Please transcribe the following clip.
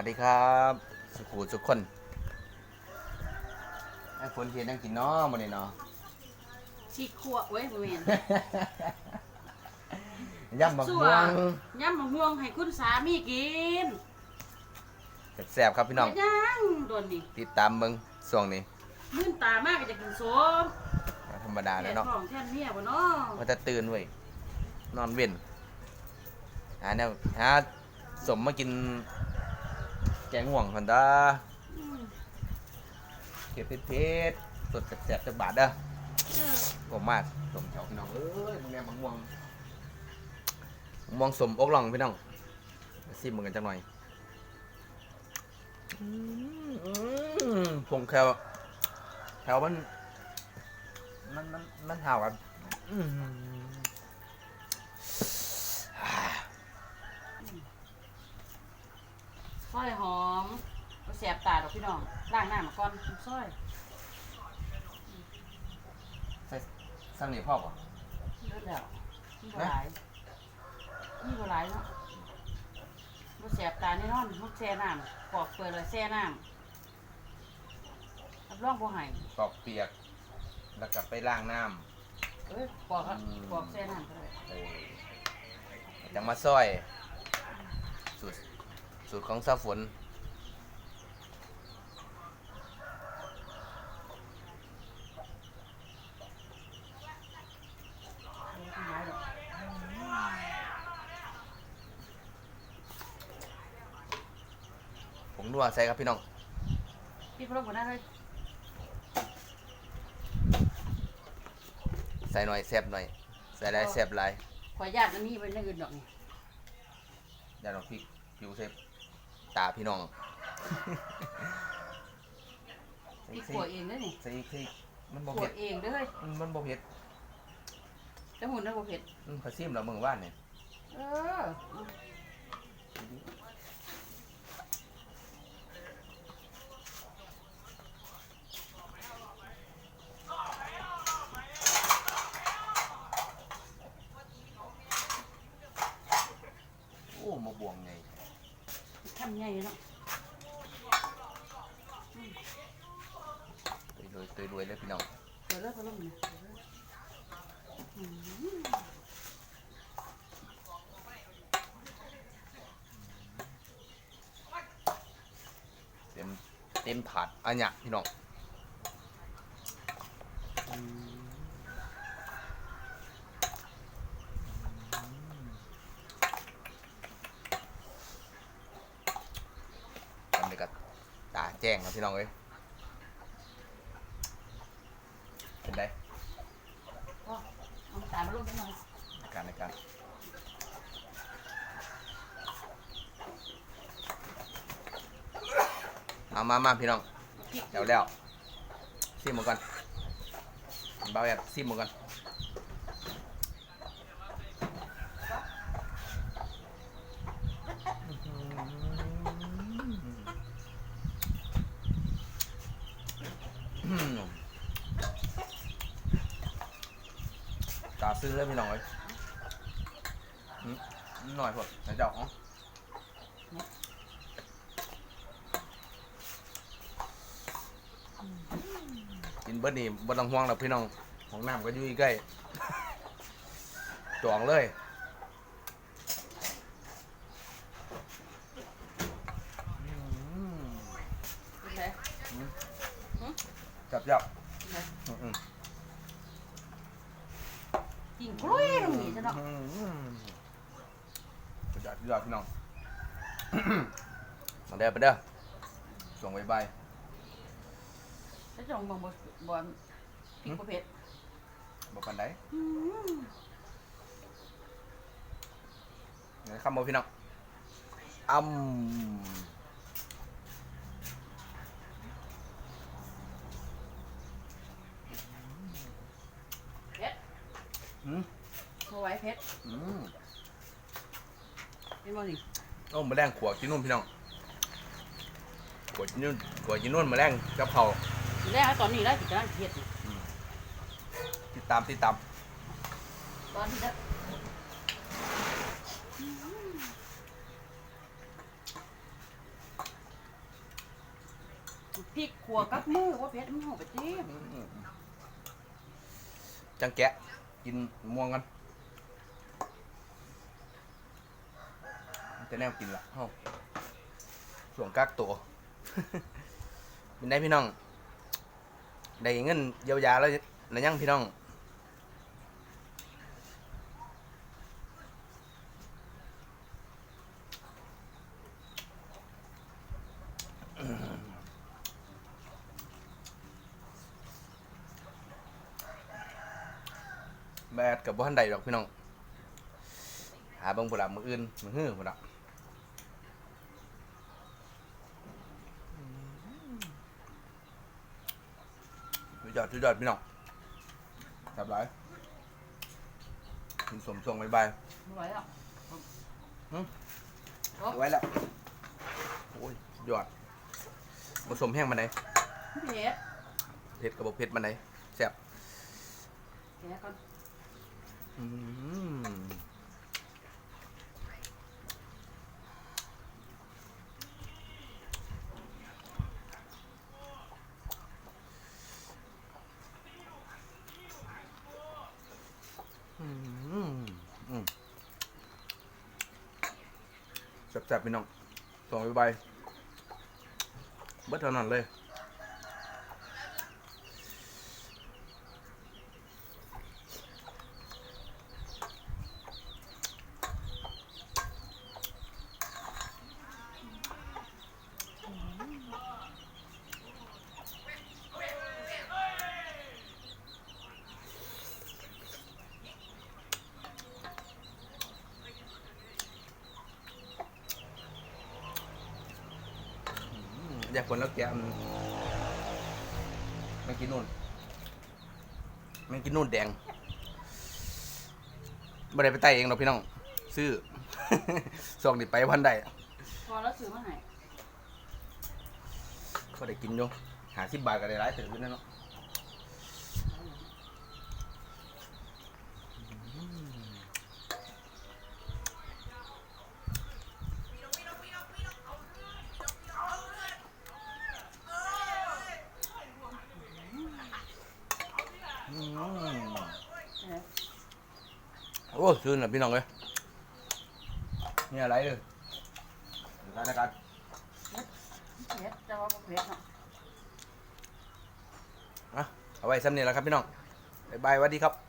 วัสดีครับ สุขูทุกคนไอ้ฝนเทียนนั่งกินเนาะมื้อนี้เนาะชีกขัวเว้ยบ่แม่นย่ำบักสั่ม่ววงยำมะม่วงให้คุณสามีกินแซ่บๆครับพี่น้องเฮ็ดยังโดนนี่ติดตามเบิ่งช่วงนี้มื่นตามากก็จะกินโสมธรรมดาแก่แล้วเนาะท้องแทนเมียบ่เนาะว่าจะตื่นเว้ยนอนเว้นหาแนวหาสมมากิน แกงห่วงคนเด้ออืมเผ็ดเผ็ดๆสดแซ่บๆจักบาทเด้อเออผมมากสมเฉาพี่น้องเอ้ยมึงแม่บักม่วงบักม่วงสมอกหล่องพี่น้องซิมมึงกันจังหน่อยอืมอืมผงแคลแคลมันมันมันมันห่าวกันอืมซอยหอมบ่ แสบตาดอกพี่น้องล้างหน้ามาก่อนซอยใส่สั่งนี่พ่อป่ะเลิศแล้วนี่บ่หลายนี่บ่หลายเนาะบ่แสบตาแน่นอนมันแช่น้ำปอกเปลือกเลยแช่น้ำรับรองบ่ให้ปอกเปียก แล้วก็ไปล้างน้เอ้ยปอกอะอืมปอกแช่น้ำก็ได้ำเออจังมาซอย สูตรสูตรของซาฝน ผม นัวใส่ครับพี่น้องพี่พระบุญนั่นเลยใส่หน่อยแซ่บหน่อย ใส่หลายแซ่บหลายขอญาติอันนี้เป็นอย่างอื่นดอกนี่อย่าลองพริกผิวเซฟตาพี่น้องพี่ขวเองเด้อนี่ใส่อีกใส่อีกมันบ่ขวเผ็ดเองเด้อเฮ้ยมันมันบ่เผ็ดแล้วหุ่นได้บ่เผ็ดมันขอซิมแล้วมึงว่านเนี่ยเออ โอ้มาบวงไงทำไงเนาะตุยรวยตุยรวยเลยพี่น้องเดี๋ยวเลิกพะลุงนี่อืมเต็มเต็มถาดอันเนี้ยพี่น้องทำเลยกับตาแจ้งครับพี่น้องเอ้ยเป็นไงพ่อเอาตามมาลุงจังหน่อยในการในการมามามาพี่น้องพริกเดี๋ยวแล้วซิมมันก่อนเบาแบบซิมมันก่อน ซึ้งเลยพี่น้องเอ้ยอืมหน่อยพอใส่ดอกอ๋อกินเบิดนี่บ่ต้องห่วงหรอกพี่น้องของน้ำก็อยู่ใกล้จองเลยอืมเป็นไงจับจับ เป็นไง อืมอืม กินกล้วยตรงนี้ซะเนาะ อืมสุด ยอดสุดยอดพี่น้อง มาเด้อไปเด้อส่งบายบายแล้วจะลองเบิ่งบ่บ่พริกบ่เผ็ดบอกกันได้อืมไหนคำบอกพี่น้องอ้ำเผ็ดอืมบ่ไหวเผ็ดอืมเป็ นบ่นี่โอ้มาแรงขวดกินนู่นพี่น้องขวดกินนู่นขวดกินนู่นมาแรงกับเขาวทีแรกเอาตอนนี้แล้วสิกำลังเผ็ดนี่ติดตามติดตามตอนที่แล้วพริกขัวกับมือว่าเผ็ดมันหอมไปจีจังแกะกินม่วงกัน จะแนวกินละเฮ้าส่วงกักตัวเป็นได้พี่น้อง ได้เงินเยียวยาแล้วนะยังพี่น้องแบดกับบ้านใดดอกพี่น้อง หาเบางผุดมืออื่นมือฮื้อผุดสุ ยอดสุดยอดพี่น้องจับไรกินสมทรงบายบายไม่ไหวแล้วหืมโอ้ไว้แล้วโอ้ยสุดยอดผสมแห้งมาไหนเผ็ดเผ็ดกับบเผ็ดมาไหนแซ่บแกะก่อนอืม แซ่บๆพี่น้องส่งไปใบเบิดเท่านั้นเลย อยากคนแล้วแกมมันกินนู่นมันกินนู่นแดงไม่ได้ไปไต่เองหรอกพี่น้อง ซื้อ ส่งดิไปวันใดพอแล้วซื้อมาให้ก็ได้กินอยู่หาสิบบาทก็ได้หลายเติมอยู่นั่นเนาะ อ้ซื้อน่ะพี่น้องเลยนี่อะไรเลยการในการเผ็ดแต่ว่าบ่เผ็ดเนาะเอาไว้ซ้ำนี่แหล้วครับพี่น้องบ๊ายบายสวัสดีครับ